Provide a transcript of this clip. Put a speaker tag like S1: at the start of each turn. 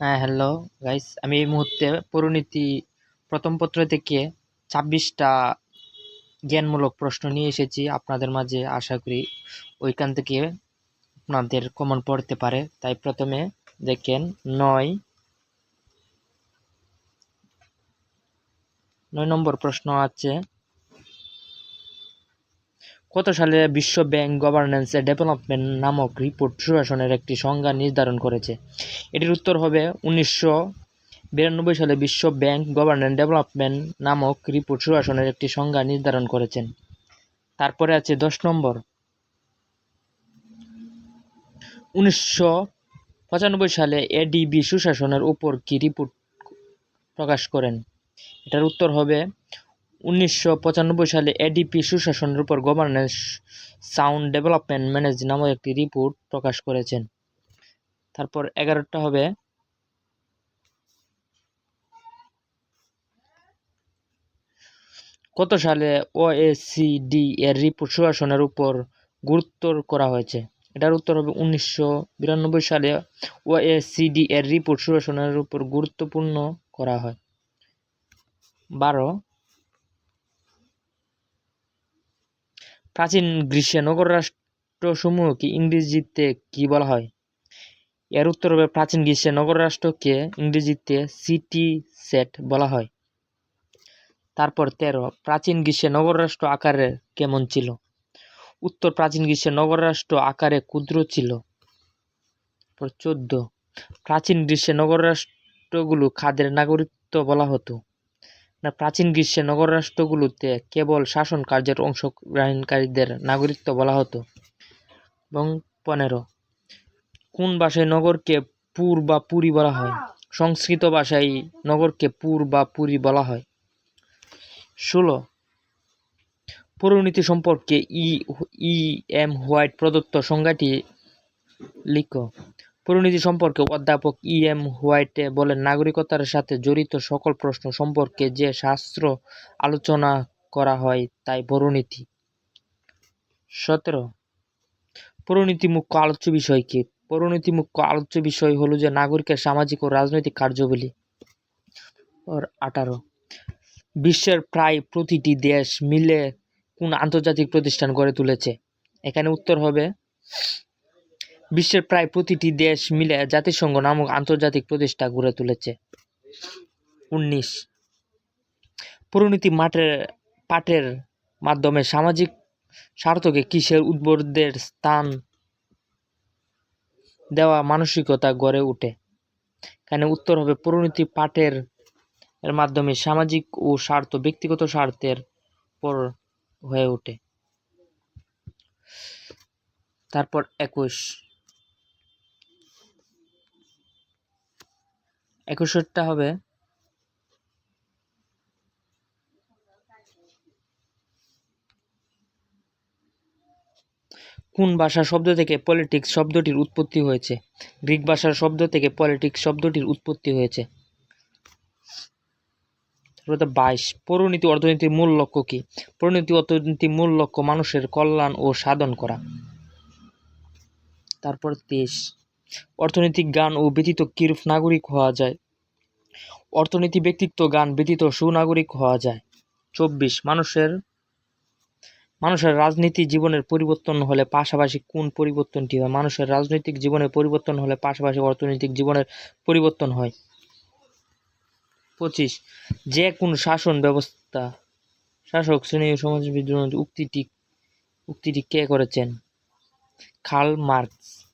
S1: হ্যাঁ hello guys আমি এই মুহূর্তে পরিণীতি প্রথম পত্র থেকে ছাব্বিশটা জ্ঞানমূলক প্রশ্ন নিয়ে এসেছি। আপনাদের মাঝে আশা করি ওইখান থেকে আপনাদের কমন পড়তে পারে। তাই প্রথমে দেখেন, নয় নয় নম্বর প্রশ্ন আছে। কত সালে বিশ্ব ব্যাংক গভর্নেন্স ডেভেলপমেন্ট নামক রিপোর্ট সুশাসনের একটি সংজ্ঞা নির্ধারণ করেছে। এটির উত্তর হবে উনিশশো বিরানব্বই সালে বিশ্ব ব্যাংক গভর্নেন্স ডেভেলপমেন্ট নামক রিপোর্ট সুশাসনের একটি সংজ্ঞা নির্ধারণ করেছেন। তারপরে আছে দশ নম্বর। উনিশশো পঁচানব্বই সালে এডিবি সুশাসনের উপর কি রিপোর্ট প্রকাশ করেন? এটার উত্তর হবে উনিশশো পঁচানব্বই সালে এডিপি সুশাসনের উপর গভর্নেন্স সাউন্ড ডেভেলপমেন্ট ম্যানেজ নামক একটি রিপোর্ট প্রকাশ করেছেন। তারপর এগারোটা হবে। কত সালে ওএসিডি এর রিপোর্ট সুশাসনের উপর গুরুত্ব করা হয়েছে? এটার উত্তর হবে উনিশশো বিরানব্বই সালে ওএসিডি এর রিপোর্ট সুশাসনের উপর গুরুত্বপূর্ণ করা হয়। বারো। প্রাচীন গ্রীষ্মে নগর রাষ্ট্রসমূহকে ইংরেজিতে কি বলা হয়? এর উত্তর হবে প্রাচীন গ্রীষ্মে নগর রাষ্ট্রকে ইংরেজিতে সিটি সেট বলা হয়। তারপর তেরো, প্রাচীন গ্রীষ্মে নগর রাষ্ট্র আকারে কেমন ছিল? উত্তর, প্রাচীন গ্রীষ্মে নগর রাষ্ট্র আকারে ক্ষুদ্র ছিল। চোদ্দ, প্রাচীন গ্রীষ্মে নগর রাষ্ট্রগুলো খাদের নাগরিকত্ব বলা হতো। প্রাচীন গ্রীষ্মে নগর রাষ্ট্রগুলোতে কেবল শাসন কার্যের অংশগ্রহণকারীদের নাগরিকত্ব বলা হতো। এবং পনেরো। কোন ভাষায় নগরকে পুর বা পুরী বলা হয়? সংস্কৃত ভাষায় নগরকে পুর বা পুরী বলা হয়। ষোলো। পৌরনীতি সম্পর্কে ই ই, এম, হোয়াইট প্রদত্ত সংজ্ঞাটি লিখো। পরিণতি সম্পর্কে অধ্যাপক ই এম হোয়াইটে বলেন, নাগরিকতার সাথে জড়িত সকল প্রশ্ন সম্পর্কে যে শাস্ত্র আলোচনা করা হয় তাই পরিণতি সতেরো পরিণতি মুখ্য আলোচ্য বিষয় কি? পরিণতি মুখ্য আলোচ্য বিষয় হলো যে নাগরিকের সামাজিক ও রাজনৈতিক কার্যবলী। ওর আঠারো, বিশ্বের প্রায় প্রতিটি দেশ মিলে কোন আন্তর্জাতিক প্রতিষ্ঠান গড়ে তুলেছে? এখানে উত্তর হবে বিশ্বের প্রায় প্রতিটি দেশ মিলে জাতিসংঘ নামক আন্তর্জাতিক প্রতিষ্ঠা গড়ে তুলেছে। উনিশ। পরিণতি মাঠের, পাঠের মাধ্যমে সামাজিক স্বার্থকে কিসের উদ্বুদ্ধের স্থান দেওয়া মানসিকতা গড়ে ওঠে। এখানে উত্তর হবে পরিণতি পাঠের এর মাধ্যমে সামাজিক ও স্বার্থ, ব্যক্তিগত স্বার্থের পর হয়ে ওঠে। তারপর একুশ। একুশেরটা হবে। কোন ভাষা শব্দ থেকে পলিটিক্স শব্দটির উৎপত্তি হয়েছে? গ্রিক ভাষার শব্দ থেকে পলিটিক্স শব্দটির উৎপত্তি হয়েছে। বাইশ। পরিণতি অর্থনীতির মূল লক্ষ্য কি? পরিণতি অর্থনীতির মূল লক্ষ্য মানুষের কল্যাণ ও সাধন করা। তারপর তেইশ। অর্থনৈতিক জ্ঞান ও ব্যতীত কিরূপ নাগরিক হওয়া যায়? অর্থনীতি ব্যক্তিত্ব জ্ঞান ব্যতীত সুনাগরিক হওয়া যায়। চব্বিশ, মানুষের মানুষের রাজনীতি জীবনের পরিবর্তন হলে পাশাপাশি কোন পরিবর্তনটি হয়? মানুষের রাজনৈতিক জীবনের পরিবর্তন হলে পাশাপাশি অর্থনৈতিক জীবনের পরিবর্তন হয়। পঁচিশ, যে কোন শাসন ব্যবস্থা, শাসক শ্রেণি সমাজ উক্তিটি উক্তিটি কে করেছেন? খাল মার্কস।